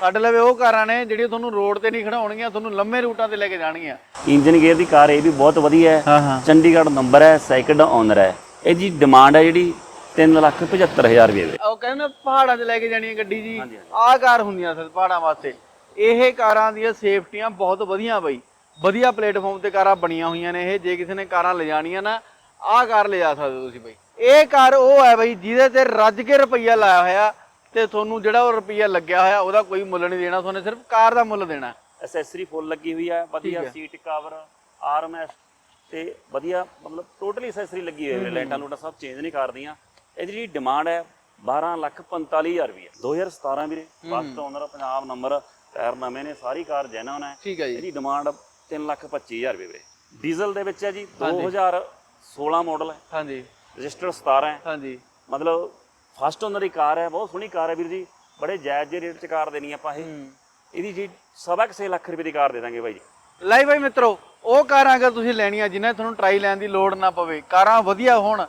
ਸਾਡੇ ਲਵੇ ਉਹ ਕਾਰਾਂ ਨੇ ਜਿਹੜੀਆਂ ਤੁਹਾਨੂੰ ਰੋਡ ਤੇ ਨਹੀਂ ਖੜਾਉਣਗੀਆਂ ਤੁਹਾਨੂੰ ਲੰਮੇ ਰੂਟਾਂ ਤੇ ਲੈ ਕੇ ਜਾਣਗੀਆਂ। ਇੰਜਨ ਗੇਅਰ ਦੀ ਕਾਰ ਇਹ ਵੀ ਬਹੁਤ ਵਧੀਆ ਹੈ। ਚੰਡੀਗੜ੍ਹ ਨੰਬਰ ਹੈ ਸੈਕਿੰਡ ਓਨਰ ਹੈ। ਇਹਦੀ ਡਿਮਾਂਡ ਹੈ ਜਿਹੜੀ 375000 ਰੁਪਏ ਦੇ। ਉਹ ਕਹਿੰਦੇ ਪਹਾੜਾਂ 'ਚ ਲੈ ਕੇ ਜਾਣੀ ਹੈ ਗੱਡੀ ਜੀ। ਆਹ ਕਾਰ ਹੁੰਦੀਆਂ ਅਸਲ ਪਹਾੜਾਂ ਵਾਸਤੇ। ਇਹ ਕਾਰਾਂ ਦੀਆਂ ਸੇਫਟੀਆਂ ਬਹੁਤ ਵਧੀਆ ਬਈ। ਵਧੀਆ ਪਲੇਟਫਾਰਮ ਤੇ ਕਾਰਾਂ ਬਣੀਆਂ ਹੋਈਆਂ ਨੇ ਇਹ ਜੇ ਕਿਸੇ ਨੇ ਕਾਰਾਂ ਲਿਜਾਣੀਆਂ ਨਾ ਆਹ ਕਾਰ ਲਿਜਾ ਸਕਦੇ ਹੋ ਤੁਸੀਂ ਬਈ। ਇਹ ਕਾਰ ਉਹ ਹੈ ਬਈ ਜਿਹਦੇ ਤੇ ਰੱਜ ਕੇ ਰੁਪਈਆ ਲਾਇਆ ਹੋਇਆ ਤੇ ਤੁਹਾਨੂੰ ਜਿਹੜਾ ਉਹ ਰੁਪਈਆ ਲੱਗਿਆ ਹੋਇਆ ਉਹਦਾ ਕੋਈ ਮੁੱਲ ਨਹੀਂ ਦੇਣਾ ਤੁਹਾਨੂੰ ਸਿਰਫ ਕਾਰ ਦਾ ਮੁੱਲ ਦੇਣਾ। ਐਸੈਸਰੀ ਫੁੱਲ ਲੱਗੀ ਹੋਈ ਹੈ। ਵਧੀਆ ਸੀਟ ਕਵਰ ਆਰਐਮਐਸ ਤੇ ਵਧੀਆ ਮਤਲਬ ਟੋਟਲੀ ਐਸੈਸਰੀ ਲੱਗੀ ਹੋਈ ਹੈ ਲਾਈਟਾਂ ਲੂਟਾਂ ਸਭ ਚੇਂਜ ਨਹੀਂ ਕਰਦੀਆਂ ਇਹਦੀ ਜਿਹੜੀ ਡਿਮਾਂਡ ਹੈ 12 ਲੱਖ 45000 ਰੁਪਏ 2017 ਵੀਰੇ first owner Punjab number tyre ਨਵੇਂ ਨੇ ਸਾਰੀ ਕਾਰ ਜੈਨੂਨ ਹੈ। ਠੀਕ ਹੈ ਜੀ। ਇਹਦੀ ਡਿਮਾਂਡ 3 ਲੱਖ 25000 ਰੁਪਏ ਵੀਰੇ। ਡੀਜ਼ਲ ਦੇ ਵਿੱਚ ਹੈ ਜੀ 2016 ਮਾਡਲ ਹੈ। ਹਾਂਜੀ। ਰਜਿਸਟਰ 17 ਹੈ। ਹਾਂਜੀ। ਮਤਲਬ ਫਸਟ ਓਨਰ ਦੀ ਕਾਰ ਹੈ ਬਹੁਤ ਸੋਹਣੀ ਕਾਰ ਹੈ ਵੀਰ ਜੀ। ਬੜੇ ਜਾਇਜ਼ ਜਿਹੇ ਰੇਟ 'ਚ ਕਾਰ ਦੇਣੀ ਆਪਾਂ ਇਹ। ਇਹਦੀ ਜੀ ਸਵਾ ਕੁ ਛੇ ਲੱਖ ਰੁਪਏ ਦੀ ਕਾਰ ਦੇ ਦਾਂਗੇ ਬਾਈ ਜੀ। ਲੈ ਭਾਈ ਮਿੱਤਰੋ ਉਹ ਕਾਰਾਂ ਅਗਰ ਤੁਸੀਂ ਲੈਣੀਆਂ ਜਿਨ੍ਹਾਂ ਤੁਹਾਨੂੰ ਟਰਾਈ ਲੈਣ ਦੀ ਲੋੜ ਨਾ ਪਵੇ ਕਾਰਾਂ ਵਧੀਆ ਹੋਣ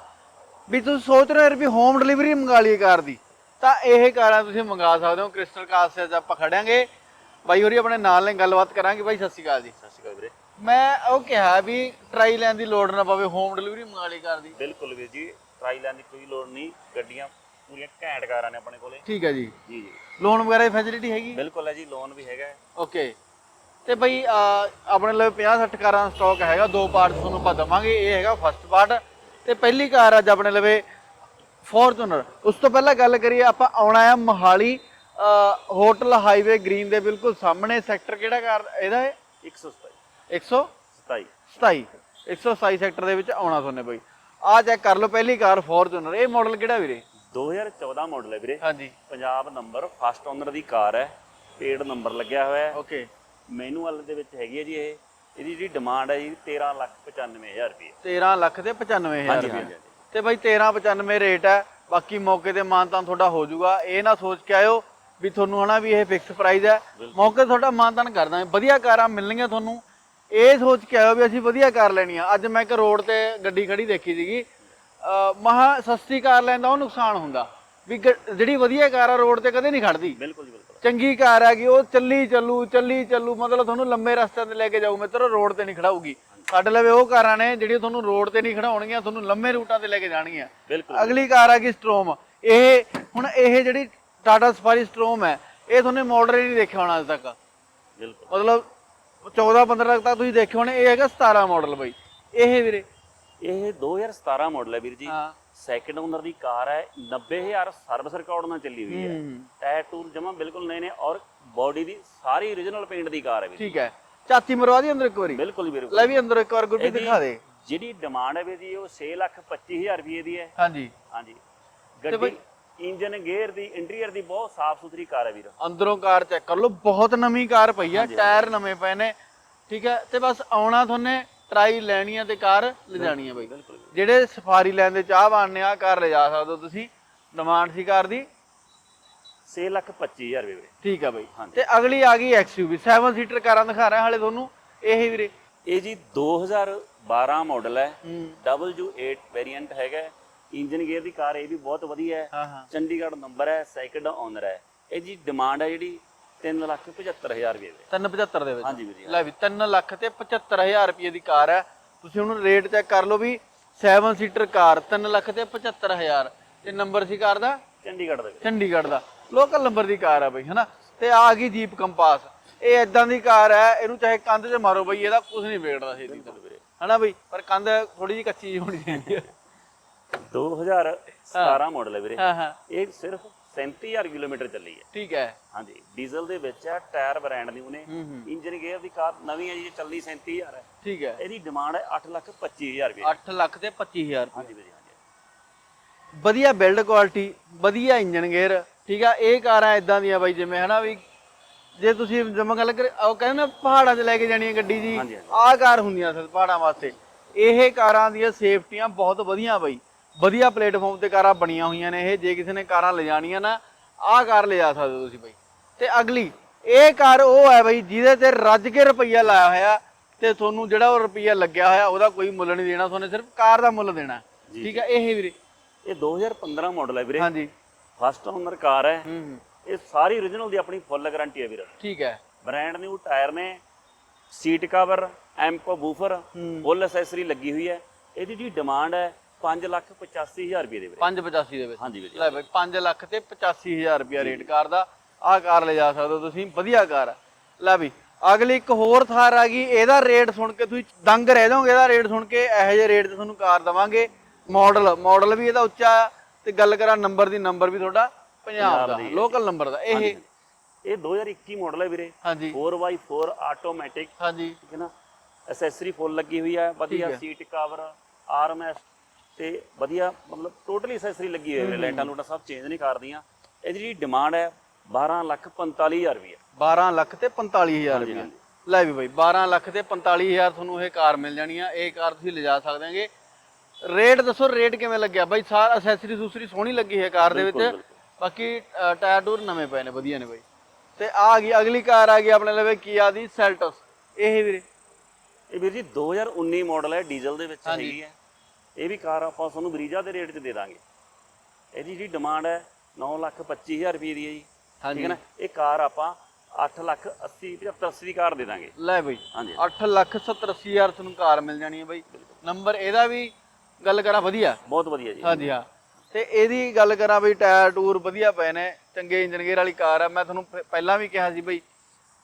ਵੀ ਤੁਸੀਂ ਸੋਚ ਰਹੇ ਹੋ ਵੀ ਹੋਮ ਡਿਲੀਵਰੀ ਮੰਗਾ ਲਈਏ ਕਾਰ ਦੀ ਤਾਂ ਇਹ ਕਾਰਾਂ ਤੁਸੀਂ ਮੰਗਾ ਸਕਦੇ ਹੋ। ਕ੍ਰਿਸਟਲ ਕਾਰਸ 'ਚ ਆਪਾਂ ਖੜਾਂਗੇ। ਬਾਈ ਹੋਰੀ ਆਪਣੇ ਨਾਲ ਨੇ ਗੱਲਬਾਤ ਕਰਾਂਗੇ ਬਾਈ ਸਤਿ ਸ਼੍ਰੀ ਅਕਾਲ ਜੀ। ਸਤਿ ਸ਼੍ਰੀ ਅਕਾਲ ਵੀਰੇ। ਮੈਂ ਉਹ ਕਿਹਾ ਵੀ ਟਰਾਈ ਲੈਣ ਦੀ ਲੋੜ ਨਾ ਪਵੇ ਹੋਮ ਡਿਲੀਵਰੀ ਮੰਗਾ ਲਈ ਕਾਰ ਦੀ। ਬਿਲਕੁਲ ਵੀਰ ਜੀ ਟਰਾਈ ਲੈਣ ਦੀ ਕੋਈ ਲੋੜ ਨਹੀਂ ਗੱਡੀਆਂ ਪੂਰੀਆਂ ਘੈਂਟ ਕਾਰਾਂ ਨੇ ਆਪਣੇ ਕੋਲੇ। ਠੀਕ ਹੈ ਜੀ। ਜੀ ਜੀ। ਲੋਨ ਵਗੈਰਾ ਦੀ ਫੈਸਿਲਿਟੀ ਹੈਗੀ? ਬਿਲਕੁਲ ਹੈ ਜੀ ਲੋਨ ਵੀ ਹੈਗਾ ਹੈ। ਓਕੇ ਤੇ ਬਈ ਅਹ, ਆਪਣੇ ਲਈ 50 60 ਕਾਰਾਂ ਦਾ ਸਟਾਕ ਹੈਗਾ ਦੋ ਪਾਰਟ ਤੁਹਾਨੂੰ ਆਪਾਂ ਦਵਾਂਗੇ ਇਹ ਹੈਗਾ ਫਸਟ ਪਾਰਟ ਤੇ ਪਹਿਲੀ ਕਾਰ ਅੱਜ ਆਪਣੇ ਲਵੇ ਫੋਰਚੂਨਰ ਉਸ ਤੋਂ ਪਹਿਲਾਂ ਗੱਲ ਕਰੀਏ ਆਪਾਂ ਆਉਣਾ ਹੈ ਮੋਹਾਲੀ ਅਹ, ਹੋਟਲ ਹਾਈਵੇ ਗ੍ਰੀਨ ਦੇ ਬਿਲਕੁਲ ਸਾਹਮਣੇ ਸੈਕਟਰ ਕਿਹੜਾ ਕਾਰ ਇਹਦਾ ਹੈ? 127 127 27 127 ਸੈਕਟਰ ਦੇ ਵਿੱਚ ਆਉਣਾ ਤੁਹਾਨੂੰ ਬਈ। ਆ ਚੈੱਕ ਕਰ ਲਓ ਪਹਿਲੀ ਕਾਰ ਫੋਰਚੂਨਰ ਇਹ ਮਾਡਲ ਕਿਹੜਾ ਵੀਰੇ? 2014 ਮਾਡਲ ਹੈ ਵੀਰੇ। ਹਾਂਜੀ। ਪੰਜਾਬ ਨੰਬਰ ਫਸਟ ਓਨਰ ਦੀ ਕਾਰ ਹੈ ਪੇਡ ਨੰਬਰ ਲੱਗਿਆ ਹੋਇਆ ਹੈ। ਓਕੇ ਮੈਨੂਅਲ ਦੇ ਵਿੱਚ ਹੈਗੀ ਹੈ ਜੀ ਇਹ। ਇਹਦੀ ਜਿਹੜੀ ਡਿਮਾਂਡ ਹੈ ਜੀ 13 ਲੱਖ 95000 ਰੁਪਏ 13 ਲੱਖ ਤੇ 95000 ਹਾਂਜੀ, ਰੁਪਏ। ਹਾਂਜੀ, ਤੇ ਬਾਈ 1395 ਰੇਟ ਹੈ। ਬਾਕੀ ਮੌਕੇ ਤੇ ਮਾਨਤਾਨ ਤੁਹਾਡਾ ਹੋ ਜਾਊਗਾ। ਇਹ ਨਾ ਸੋਚ ਕੇ ਆਇਓ ਵੀ ਤੁਹਾਨੂੰ ਹਨਾ ਵੀ ਇਹ ਫਿਕਸ ਪ੍ਰਾਈਸ ਹੈ। ਮੌਕੇ ਤੁਹਾਡਾ ਮਾਨਤਾਨ ਕਰ ਦਾਂਗੇ। ਵਧੀਆ ਕਾਰਾਂ ਮਿਲਣਗੀਆਂ ਤੁਹਾਨੂੰ। ਇਹ ਸੋਚ ਕੇ ਆਇਓ ਵੀ ਅਸੀਂ ਵਧੀਆ ਕਾਰ ਲੈਣੀ ਆ। ਅੱਜ ਮੈਂ ਇੱਕ ਰੋਡ ਤੇ ਗੱਡੀ ਖੜੀ ਦੇਖੀ ਸੀਗੀ। ਮਹਾ ਸਸਤੀ ਕਾਰ ਲੈਣ ਦਾ ਉਹ ਨੁਕਸਾਨ ਹੁੰਦਾ। ਵੀ ਗ- ਜਿਹੜੀ ਵਧੀਆ ਕਾਰ ਆ ਰੋਡ ਤੇ ਕਦੇ ਨਹੀਂ ਖੜਦੀ। ਬਿਲਕੁਲ ਜੀ ਬਿਲਕੁਲ। ਚੰਗੀ ਕਾਰ ਹੈਗੀ ਉਹ ਚੱਲੀ ਚੱਲੂ ਚੱਲੀ ਚੱਲੂ ਮਤਲਬ ਤੁਹਾਨੂੰ ਲੰਮੇ ਰਸਤੇ ਤੇ ਲੈ ਕੇ ਜਾਊ ਮਿੱਤਰੋ ਰੋਡ ਤੇ ਨਹੀਂ ਖੜਾਊਗੀ। ਸਾਡੇ ਲਵੇ ਉਹ ਕਾਰਾਂ ਨੇ ਜਿਹੜੀਆਂ ਤੁਹਾਨੂੰ ਰੋਡ ਤੇ ਨਹੀਂ ਖੜਾਉਣਗੀਆਂ ਤੁਹਾਨੂੰ ਲੰਮੇ ਰੂਟਾਂ ਤੇ ਲੈ ਕੇ ਜਾਣਗੀਆਂ। ਬਿਲਕੁਲ ਅਗਲੀ ਕਾਰ ਹੈਗੀ ਸਟ੍ਰੋਮ ਇਹ ਹੁਣ ਇਹ ਜਿਹੜੀ ਟਾਟਾ ਸਫਾਰੀ ਸਟ੍ਰੋਮ ਹੈ ਇਹ ਤੁਹਾਨੂੰ ਮਾਡਲ ਹੀ ਨਹੀਂ ਦੇਖਿਆ ਹੋਣਾ ਅਜੇ ਤੱਕ। ਬਿਲਕੁਲ। ਮਤਲਬ 14 15 ਤੱਕ ਤੁਸੀਂ ਦੇਖੇ ਹੋਣੇ ਇਹ ਹੈਗਾ 17 ਮਾਡਲ ਬਈ। ਇਹ ਵੀਰੇ ਇਹ 2017 ਮਾਡਲ ਹੈ ਵੀਰ ਜੀ। ਹਾਂ। ਸੈਕਿੰਡ ਓਨਰ ਦੀ ਕਾਰ ਹੈ 90000 ਸਰਵਿਸ ਰਿਕਾਰਡ ਨਾਲ ਚੱਲੀ ਹੋਈ ਹੈ। ਹੂੰ। ਟਾਇਰ ਟੂਰ ਜਮਾ ਬਿਲਕੁਲ ਨਏ ਨੇ ਔਰ ਬਾਡੀ ਦੀ ਸਾਰੀ origignal ਪੇਂਟ ਦੀ ਕਾਰ ਹੈ ਵੀਰ ਠੀਕ ਹੈ। ਚਾਤੀ ਮਰਵਾ ਦੀ ਅੰਦਰ ਇੱਕ ਵਾਰੀ? ਬਿਲਕੁਲ ਵੀਰ ਲੈ ਵੀ ਅੰਦਰ ਇੱਕ ਵਾਰ ਗੁੱਡੀ ਦਿਖਾ ਦੇ। ਜਿਹੜੀ ਡਿਮਾਂਡ ਹੈ ਵੀਰ ਜੀ ਉਹ 6 ਲੱਖ 25000 ਰੁਪਏ ਦੀ ਹੈ। ਹਾਂਜੀ। ਹਾਂਜੀ। ਗੱਡੀ ਇੰਜਨ ਗੇਅਰ ਦੀ ਇੰਟੀਰੀਅਰ ਦੀ ਬਹੁਤ ਸਾਫ਼ ਸੁਥਰੀ ਕਾਰ ਹੈ ਵੀਰ। ਅੰਦਰੋਂ ਕਾਰ ਚੈੱਕ ਕਰ ਲਓ ਬਹੁਤ ਨਵੀਂ ਕਾਰ ਪਈ ਆ ਟਾਇਰ ਨਵੇਂ ਪਏ ਨੇ। ਠੀਕ ਹੈ ਤੇ ਬਸ ਆਉਣਾ ਤੁਹਾਨੇ ਟਰਾਈ ਲੈਣੀ ਆ ਤੇ ਕਾਰ ਲਿਜਾਣੀ ਆ ਬਈ ਜਿਹੜੇ ਸਫਾਰੀ ਲੈਣ ਦੇ ਚਾਹਵਾਨ ਨੇ ਆ ਕਾਰ ਲਿਜਾ ਸਕਦੇ ਹੋ ਤੁਸੀਂ। ਡਿਮਾਂਡ ਸੀ ਕਾਰ ਦੀ। 6 ਲੱਖ 25000 ਰੁਪਏ ਵੀਰੇ। ਠੀਕ ਆ ਬਈ। ਤੇ ਅਗਲੀ ਆ ਗਈ ਐਕਸਯੂਵੀ 7 ਸੀਟਰ ਕਾਰਾਂ ਦਿਖਾ ਰਿਹਾ ਹਾਲੇ ਤੁਹਾਨੂੰ। ਇਹ ਵੀਰੇ। ਇਹ ਜੀ 2012 ਮਾਡਲ ਹੈ। ਹੂੰ। W8 ਵੇਰੀਐਂਟ ਹੈਗਾ ਇੰਜਨ ਗੇਅਰ ਦੀ ਕਾਰ ਇਹ ਵੀ ਬਹੁਤ ਵਧੀਆ ਹਾਂ। ਚੰਡੀਗੜ੍ਹ ਨੰਬਰ ਹੈ। ਸੈਕਿੰਡ ਓਨਰ ਹੈ। ਇਹ ਜੀ ਡਿਮਾਂਡ ਹੈ ਜਿਹੜੀ 3 ਲੱਖ 75000 ਰੁਪਏ ਦੀ। 375 ਦੇ ਵਿੱਚ? ਹਾਂਜੀ ਵੀਰ ਲੈ ਵੀ 3 ਲੱਖ ਤੇ 75000 ਰੁਪਏ ਦੀ ਕਾਰ ਹੈ। ਤੁਸੀਂ ਹੁਣ ਰੇਟ ਚੈੱਕ ਕਰ ਲਓ ਵੀ 7 ਸੀਟਰ ਕਾਰ 3 ਲੱਖ ਤੇ 75000 ਤੇ ਨੰਬਰ ਸੀ ਕਾਰ ਦਾ? ਚੰਡੀਗੜ੍ਹ ਦੇ ਵਿੱਚ ਚੰਡੀਗੜ੍ਹ ਦਾ। ਲੋਕਲ ਨੰਬਰ ਦੀ ਕਾਰ ਹੈ ਬਈ ਹਨਾ? ਤੇ ਆ ਗਈ ਜੀਪ ਕੰਪਾਸ। ਇਹ ਐਦਾਂ ਦੀ ਕਾਰ ਹੈ ਇਹਨੂੰ ਚਾਹੇ ਕੰਧ 'ਚ ਮਾਰੋ ਬਈ ਇਹਦਾ ਕੁਝ ਨਹੀਂ ਵਿਗੜਦਾ ਛੇਤੀ ਤੋਂ। ਵੀਰੇ। ਹਨਾ ਬਈ? ਪਰ ਕੰਧ ਥੋੜੀ ਜਿਹੀ ਕੱਚੀ ਜਿਹੀ ਹੋਣੀ ਚਾਹੀਦੀ ਹੈ। 2017 ਮਾਡਲ ਹੈ ਵੀਰੇ। ਹਾਂ ਹਾਂ। ਇਹ ਸਿਰਫ 37000 ਕਿਲੋਮੀਟਰ ਚੱਲੀ ਹੈ। ਠੀਕ ਹੈ। ਹਾਂਜੀ ਡੀਜ਼ਲ ਦੇ ਵਿੱਚ ਹੈ ਟਾਇਰ ਬ੍ਰਾਂਡ ਹੂੰ ਹੂੰ। ਇੰਜਨ ਗੇਅਰ ਦੀ ਕਾਰ ਨਵੀਂ ਹੈ ਜੀ ਚੱਲੀ 37000 ਹੈ ਠੀਕ ਹੈ। ਇਹਦੀ ਡਿਮਾਂਡ ਹੈ 8 ਲੱਖ 25000 ਰੁਪਏ। 8 ਲੱਖ ਤੇ 25000 ਰੁਪਏ। ਹਾਂਜੀ ਵੀਰੇ ਹਾਂਜੀ। ਵਧੀਆ ਬਿਲਡ ਕੁਆਲਿਟੀ ਵਧੀਆ ਇੰਜਨ ਗੇਅਰ ਠੀਕ ਆ ਇਹ ਕਾਰਾਂ ਇਦਾਂ ਦੀਆਂ ਬਾਈ ਜਿਵੇਂ ਹਨਾ ਵੀ ਜੇ ਤੁਸੀਂ ਜਮਾ ਗੱਲ ਕਰ ਉਹ ਕਹਿੰਦੇ ਨਾ ਪਹਾੜਾਂ 'ਚ ਲੈ ਕੇ ਜਾਣੀ ਹੈ ਗੱਡੀ ਜੀ। ਆਹ ਕਾਰ ਹੁੰਦੀਆਂ ਅਸਲ ਪਹਾੜਾਂ ਵਾਸਤੇ। ਇਹ ਕਾਰਾਂ ਦੀਆਂ ਸੇਫਟੀਆਂ ਬਹੁਤ ਵਧੀਆ ਬਾਈ। ਵਧੀਆ ਪਲੇਟਫਾਰਮ ਤੇ ਕਾਰਾਂ ਬਣੀਆਂ ਹੋਈਆਂ ਨੇ ਇਹ ਜੇ ਕਿਸੇ ਨੇ ਕਾਰਾਂ ਲਿਜਾਣੀਆਂ ਨਾ ਆਹ ਕਾਰ ਲਿਜਾ ਸਕਦੇ ਹੋ ਤੁਸੀਂ ਬਾਈ। ਤੇ ਅਗਲੀ ਇਹ ਕਾਰ ਉਹ ਹੈ ਬਾਈ ਜਿਹਦੇ ਤੇ ਰੱਜ ਕੇ ਰੁਪਈਆ ਲਾਇਆ ਹੋਇਆ ਤੇ ਤੁਹਾਨੂੰ ਜਿਹੜਾ ਉਹ ਰੁਪਈਆ ਲੱਗਿਆ ਹੋਇਆ ਉਹਦਾ ਕੋਈ ਮੁੱਲ ਨਹੀਂ ਦੇਣਾ ਤੁਹਾਨੂੰ ਸਿਰਫ ਕਾਰ ਦਾ ਮੁੱਲ ਦੇਣਾ ਠੀਕ ਹੈ ਇਹ ਵੀਰੇ। ਇਹ 2015 ਮਾਡਲ ਹੈ ਵੀਰੇ। ਹਾਂਜੀ। ਫਸਟ ਓਨਰ ਕਾਰ ਹੈ। ਇਹ ਸਾਰੀ origignal ਦੀ ਆਪਣੀ ਫੁੱਲ ਗਾਰੰਟੀ ਹੈ ਵੀਰ। ਠੀਕ ਹੈ। ਬ੍ਰਾਂਡ ਨਿਊ ਟਾਇਰ ਨੇ seat cover amp woofer. Full accessory ਲੱਗੀ ਹੋਈ ਹੈ। ਇਹਦੀ ਜਿਹੜੀ ਡਿਮਾਂਡ ਹੈ 585000 ਰੁਪਏ ਦੇ ਵੀਰੇ। 585 ਦੇ ਵਿੱਚ? ਹਾਂਜੀ ਵੀਰੇ। ਲੈ ਬਈ 5 ਲੱਖ ਤੇ 85000 ਰੁਪਿਆ ਰੇਟ ਕਾਰ ਦਾ। ਆਹ ਕਾਰ ਲੈ ਜਾ ਸਕਦੇ ਹੋ ਤੁਸੀਂ ਵਧੀਆ ਕਾਰ ਆ। ਲੈ ਵੀ ਅਗਲੀ ਇੱਕ ਹੋਰ ਥਾਰ ਆ ਗਈ ਇਹਦਾ ਰੇਟ ਸੁਣ ਕੇ ਤੁਸੀਂ ਦੰਗ ਰਹਿ ਜਾਓਗੇ ਇਹਦਾ ਰੇਟ ਸੁਣ ਕੇ ਇਹੋ ਜਿਹੇ ਰੇਟ ਤੇ ਤੁਹਾਨੂੰ ਕਾਰ ਦਵਾਂਗੇ। ਮਾਡਲ ਮਾਡਲ ਵੀ ਇਹਦਾ ਉੱਚਾ ਆ ਤੇ ਗੱਲ ਕਰਾਂ ਨੰਬਰ ਦੀ ਨੰਬਰ ਵੀ ਤੁਹਾਡਾ ਪੰਜਾਬ ਦਾ ਦੀ। ਲੋਕਲ ਨੰਬਰ ਦਾ। ਇਹ ਇਹ 2021 ਮਾਡਲ ਹੈ ਵੀਰੇ। ਹਾਂਜੀ। 4x4 ਆਟੋਮੈਟਿਕ ਹਾਂਜੀ। ਠੀਕ ਹੈ ਨਾ? ਐਕਸੈਸਰੀ ਫੁੱਲ ਲੱਗੀ ਹੋਈ ਹੈ। ਵਧੀਆ। ਸੀਟ ਕਵਰ ਆਰਐਮਐਸ ਤੇ ਵਧੀਆ ਮਤਲਬ ਟੋਟਲੀ ਐਕਸੈਸਰੀ ਲੱਗੀ ਹੋਈ ਹੈ ਲਾਈਟਾਂ ਲੂਟਾਂ ਸਭ ਚੇਂਜ ਨਹੀਂ ਕਰਦੀਆਂ ਇਹਦੀ ਜਿਹੜੀ ਡਿਮਾਂਡ ਹੈ 12 ਲੱਖ 45000 ਰੁਪਏ 12 ਲੱਖ ਤੇ 45000 ਹਾਂਜੀ, ਰੁਪਏ ਲੈ ਵੀ ਬਈ 12 ਲੱਖ ਤੇ 45000 ਤੁਹਾਨੂੰ ਇਹ ਕਾਰ ਮਿਲ ਜਾਣੀ ਆ। ਇਹ ਕਾਰ ਤੁਸੀਂ ਲਿਜਾ ਸਕਦੇ ਹੋਗੇ। ਰੇਟ ਦੱਸੋ ਰੇਟ ਕਿਵੇਂ ਲੱਗਿਆ? ਬਾਈ ਸਾਰ ਅਸੈਸਰੀ ਸੂਸਰੀ ਸੋਹਣੀ ਲੱਗੀ ਹੈ ਕਾਰ ਦੇ ਵਿੱਚ। ਬਾਕੀ ਟਾਇਰ ਟੂਰ ਨਵੇਂ ਪਏ ਨੇ ਵਧੀਆ ਨੇ ਬਾਈ। ਤੇ ਆ ਗਈ ਅਗਲੀ ਕਾਰ ਆ ਗਈ ਆਪਣੇ ਲਵੇ ਕੀਆ ਦੀ ਸੈਲਟਸ ਇਹ ਵੀਰੇ? ਇਹ ਵੀਰ ਜੀ 2019 ਮਾਡਲ ਹੈ ਡੀਜ਼ਲ ਦੇ ਵਿੱਚ ਹੈਗੀ ਹੈ। ਇਹ ਵੀ ਕਾਰ ਆਪਾਂ ਤੁਹਾਨੂੰ ਬਰੀਜਾ ਦੇ ਰੇਟ 'ਚ ਦੇ ਦਾਂਗੇ। ਇਹਦੀ ਜਿਹੜੀ ਡਿਮਾਂਡ ਹੈ 9 ਲੱਖ 25000 ਰੁਪਏ ਦੀ ਹੈ ਜੀ। ਠੀਕ ਹੈ ਨਾ? ਇਹ ਕਾਰ ਆਪਾਂ 8 ਲੱਖ 80 75 80 ਦੀ ਕਾਰ ਦੇ ਦਾਂਗੇ। ਲੈ ਬਈ ਹਾਂਜੀ। 8 ਲੱਖ 70 ਹਜ਼ਾਰ ਤੁਹਾਨੂੰ ਕਾਰ ਮਿਲ ਜਾਣੀ ਹੈ ਬਾਈ। ਨੰਬਰ ਇਹਦਾ ਵੀ ਗੱਲ ਕਰਾਂ ਵਧੀਆ? ਬਹੁਤ ਵਧੀਆ ਜੀ। ਹਾਂਜੀ ਹਾਂ। ਤੇ ਇਹਦੀ ਗੱਲ ਕਰਾਂ ਬਈ ਟਾਇਰ ਟੂਰ ਵਧੀਆ ਪਏ ਨੇ ਚੰਗੇ ਇੰਜਨ ਗੇਅਰ ਵਾਲੀ ਕਾਰ ਆ। ਮੈਂ ਤੁਹਾਨੂੰ ਪਹਿਲਾਂ ਵੀ ਕਿਹਾ ਸੀ ਬਈ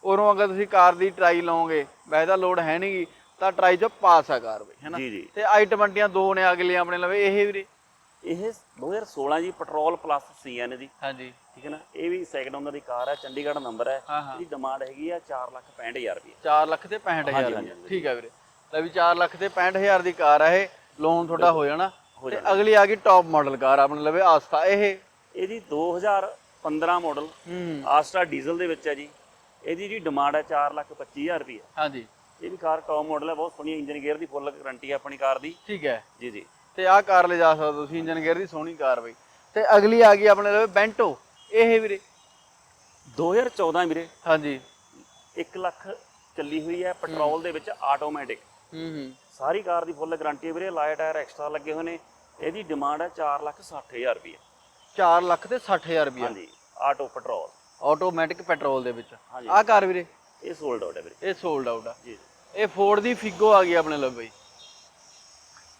ਉਰੋਂ ਅਗਰ ਤੁਸੀਂ ਕਾਰ ਦੀ ਟਰਾਈ ਲਓਗੇ ਵੈਸੇ ਤਾਂ ਲੋਡ ਹੈ ਨਹੀਂਗੀ ਤਾਂ ਟਰਾਈ ਚ ਪਾਸ ਆ ਕਾਰ ਬਈ ਹੈਨਾ ਜੀ ਜੀ। ਤੇ i20 ਦੋ ਨੇ ਅਗਲੇ ਆਪਣੇ ਲਵੇ ਇਹ ਵੀਰੇ। ਇਹ 2016 ਜੀ ਪੈਟਰੋਲ ਪਲੱਸ ਸੀਐਨ ਦੀ। ਹਾਂਜੀ। ਠੀਕ ਹੈ ਨਾ? ਇਹ ਵੀ ਸੈਕਿੰਡ ਓਨਰ ਦੀ ਕਾਰ ਹੈ ਚੰਡੀਗੜ੍ਹ ਨੰਬਰ ਹੈ ਹਾਂ ਹਾਂ। ਇਹਦੀ ਡਿਮਾਂਡ ਹੈਗੀ ਆ 4 ਲੱਖ 65000 ਰੁਪਏ 4 ਲੱਖ ਤੇ 65000 ਹਾਂਜੀ, ਰੁਪਏ। ਠੀਕ ਹੈ ਵੀਰੇ। ਲੈ ਵੀ 4 ਲੱਖ ਤੇ 65000 ਦੀ ਕਾਰ ਆ ਇਹ। ਲੋਨ ਤੁਹਾਡਾ ਹੋ ਜਾਣਾ। ਹੋ ਤੇ ਅਗਲੀ ਆ ਗਈ ਟੌਪ ਮਾਡਲ ਕਾਰ ਆਪਣੇ ਲਵੇ ਆਸਤਾ ਇਹ ਇਹਦੀ 2015 ਮਾਡਲ ਹੂੰ। ਆਸਟਾ ਡੀਜ਼ਲ ਦੇ ਵਿੱਚ ਹੈ ਜੀ। ਇਹਦੀ ਜਿਹੜੀ ਡਿਮਾਂਡ ਹੈ 4 ਲੱਖ 25000 ਰੁਪਏ ਹਾਂਜੀ। ਇਹ ਵੀ ਕਾਰ ਟੌਪ ਮਾਡਲ ਹੈ ਬਹੁਤ ਸੋਹਣੀ ਇੰਜਨ ਗੇਅਰ ਦੀ ਫੁੱਲ ਗਾਰੰਟੀ ਹੈ ਆਪਣੀ ਕਾਰ ਦੀ। ਠੀਕ ਹੈ। ਜੀ ਜੀ। ਤੇ ਆਹ ਕਾਰ ਲੈ ਜਾ ਸਕਦੇ ਹੋ ਤੁਸੀਂ ਇੰਜਨ ਗੇਅਰ ਦੀ ਸੋਹਣੀ ਕਾਰ ਬਈ। ਤੇ ਅਗਲੀ ਆ ਗਈ ਆਪਣੇ ਲਵੇ ਬੈਂਟੋ ਇਹ ਵੀਰੇ? 2014 ਵੀਰੇ। ਹਾਂਜੀ। 1 ਲੱਖ ਚੱਲੀ ਹੋਈ ਹੈ ਪੈਟਰੋਲ ਦੇ ਵਿੱਚ ਆਟੋਮੈਟਿਕ ਹੂੰ ਹੂੰ। ਸਾਰੀ ਕਾਰ ਦੀ ਫੁੱਲ ਗਾਰੰਟੀ ਹੈ ਵੀਰੇ ਲਾਇਆ ਟਾਇਰ ਐਕਸਟਰਾ ਲੱਗੇ ਹੋਏ ਨੇ। ਇਹਦੀ ਡਿਮਾਂਡ ਹੈ 4 ਲੱਖ 60000 ਰੁਪਏ। 4 ਲੱਖ ਤੇ 60000 ਰੁਪਏ। ਹਾਂਜੀ ਆਟੋ ਪੈਟਰੋਲ ਆਟੋਮੈਟਿਕ ਪੈਟਰੋਲ ਦੇ ਵਿੱਚ। ਆਹ ਕਾਰ ਵੀਰੇ? ਇਹ ਸੋਲਡ ਆਊਟ ਹੈ ਵੀਰੇ। ਇਹ ਸੋਲਡ ਆਊਟ ਆ। ਜੀ। ਇਹ ਫੋਰਡ ਦੀ ਫਿਗੋ ਆ ਗਈ ਆਪਣੇ ਲਵੇ ਬਈ।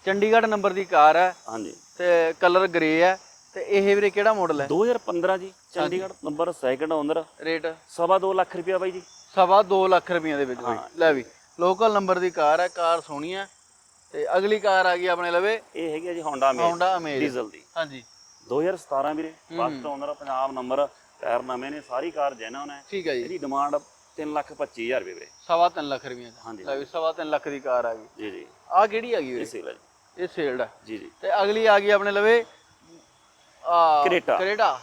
ਚੰਡੀਗੜ੍ਹ ਨੰਬਰ ਦੀ ਕਾਰ ਹੈ। ਹਾਂਜੀ। ਤੇ ਕਲਰ ਗ੍ਰੇ ਹੈ। ਤੇ ਇਹ ਵੀਰੇ ਕਿਹੜਾ ਮਾਡਲ ਹੈ? 2015 ਜੀ Chandigarh number second owner rate ਸਵਾ ਲੱਖ ਰੁਪਇਆ ਬਾਈ ਜੀ। ਸਵਾ 2 ਲੱਖ ਰੁਪਈਆ ਦੇ ਵਿੱਚ ਬਈ। ਲੈ ਵੀ ਲੋਕਲ ਨੰਬਰ ਦੀ ਕਾਰ ਹੈ ਕਾਰ ਸੋਹਣੀ ਹੈ। ਤੇ ਅਗਲੀ ਕਾਰ ਆ ਗਈ ਆਪਣੇ ਲਵੇ। ਇਹ ਹੈਗੀ ਜੀ ਹੋਂਡਾ ਮੇ Honda Amaze ਡੀਜ਼ਲ ਦੀ। ਹਾਂਜੀ। 2017 ਵੀਰੇ first owner Punjab number tyre ਨਵੇਂ ਨੇ ਸਾਰੀ ਕਾਰ ਜੈਨੂਨ ਹੈ। ਠੀਕ ਹੈ ਜੀ। ਇਹਦੀ ਡਿਮਾਂਡ 3 ਲੱਖ 25000 ਰੁਪਏ ਵੀਰੇ। ਸਵਾ ਤਿੰਨ ਲੱਖ ਰੁਪਈਆ ਦਾ। ਹਾਂਜੀ। ਲੈ ਵੀ ਸਵਾ ਤਿੰਨ ਲੱਖ ਦੀ ਕਾਰ ਆ ਗਈ। ਜੀ ਜੀ। ਆਹ ਕਿਹੜੀ ਆ ਗਈ ਇਹ ਵੀਰੇ ਸੇਲ ਹੈ ਜੀ। ਇਹ ਸੇਲਡ ਹੈ ਜੀ ਜੀ। ਤੇ ਅਗਲੀ ਆ ਗਈ ਆਪਣੇ ਲਵੇ ਆ Creta। ਕੈਨੇਡਾ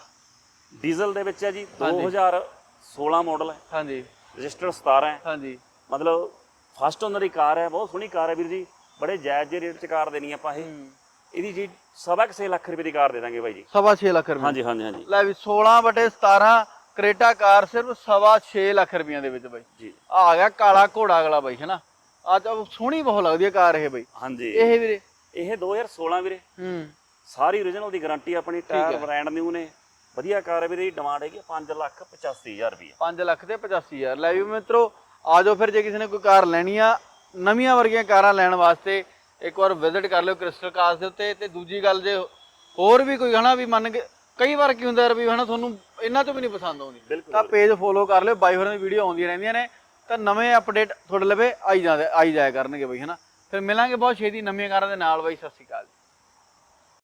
ਡੀਜ਼ਲ ਦੇ ਵਿੱਚ ਹੈ ਜੀ 2016 ਮਾਡਲ ਹੈ। ਹਾਂਜੀ। ਰਜਿਸਟਰ 17 ਹੈ। ਹਾਂਜੀ। ਮਤਲਬ ਫਸਟ ਓਨਰ ਦੀ ਕਾਰ ਹੈ ਬਹੁਤ ਸੋਹਣੀ ਕਾਰ ਹੈ ਵੀਰ ਜੀ। ਬੜੇ ਜਾਇਜ਼ ਜਿਹੇ ਰੇਟ 'ਚ ਕਾਰ ਦੇਣੀ ਆਪਾਂ ਇਹ। ਇਹਦੀ ਜੀ ਸਵਾ ਕੁ ਛੇ ਲੱਖ ਰੁਪਏ ਦੀ ਕਾਰ ਦੇ ਦਾਂਗੇ ਬਾਈ ਜੀ। ਸਵਾ 6 ਲੱਖ ਰੁਪਏ। ਹਾਂਜੀ ਹਾਂਜੀ ਹਾਂਜੀ। ਲੈ ਵੀ 16 ਬਟੇ 17 ਕ੍ਰੇਟਾ ਕਾਰ ਸਿਰਫ ਸਵਾ 6 ਲੱਖ ਰੁਪਈਆ ਦੇ ਵਿੱਚ ਬਾਈ। ਜੀ। ਆ ਗਿਆ ਕਾਲਾ ਘੋੜਾ ਅਗਲਾ ਬਾਈ ਹੈਨਾ? ਆ ਤਾਂ ਸੋਹਣੀ ਬਹੁਤ ਲੱਗਦੀ ਹੈ ਕਾਰ ਇਹ ਬਾਈ। ਹਾਂਜੀ। ਇਹ ਵੀਰੇ? ਇਹ 2016 ਵੀਰੇ। ਹੂੰ। ਸਾਰੀ origignal ਦੀ ਗਾਰੰਟੀ ਆਪਣੀ ਟਾਇਰ ਬ੍ਰਾਂਡ ਨਿਊ ਨੇ। ਵਧੀਆ ਕਾਰ ਹੈ ਵੀਰੇ ਡਿਮਾਂਡ ਹੈਗੀ 5 ਲੱਖ 85000 ਰੁਪਏ 5 ਲੱਖ ਤੇ 85000 ਲੈ ਵੀ ਮਿੱਤਰੋ ਆ ਜਾਓ ਫਿਰ ਜੇ ਕਿਸੇ ਨੇ ਕੋਈ ਕਾਰ ਲੈਣੀ ਆ ਨਵੀਆਂ ਵਰਗੀਆਂ ਕਾਰਾਂ ਲੈਣ ਵਾਸਤੇ ਇੱਕ ਵਾਰ ਵਿਜ਼ਿਟ ਕਰ ਲਿਓ ਕ੍ਰਿਸਟਲ ਕਾਰਸ ਦੇ ਉੱਤੇ। ਤੇ ਦੂਜੀ ਗੱਲ ਜੇ ਹੋਰ ਵੀ ਕੋਈ ਹਨਾ ਵੀ ਮੰਨ ਕੇ ਕਈ ਵਾਰ ਕੀ ਹੁੰਦਾ ਯਾਰ ਵੀ ਹਨਾ ਤੁਹਾਨੂੰ ਇਹਨਾਂ ਤੋਂ ਵੀ ਨਹੀਂ ਪਸੰਦ ਆਉਂਦੀ। ਬਿਲਕੁਲ ਤਾਂ ਪੇਜ ਫੋਲੋ ਕਰ ਲਿਓ ਬਾਈ ਹੋਰਾਂ ਦੀ ਵੀਡੀਓ ਆਉਂਦੀਆਂ ਰਹਿੰਦੀਆਂ ਨੇ ਤਾਂ ਨਵੇਂ ਅਪਡੇਟ ਤੁਹਾਡੇ ਲਵੇ ਆਈ ਜਾਂਦੇ ਆਈ ਜਾਇਆ ਕਰਨਗੇ ਬਈ ਹਨਾ। ਫਿਰ ਮਿਲਾਂਗੇ ਬਹੁਤ ਛੇਤੀ ਨਵੀਆਂ ਕਾਰਾਂ ਦੇ ਨਾਲ ਬਾਈ ਸਤਿ ਸ਼੍ਰੀ ਅਕਾਲ।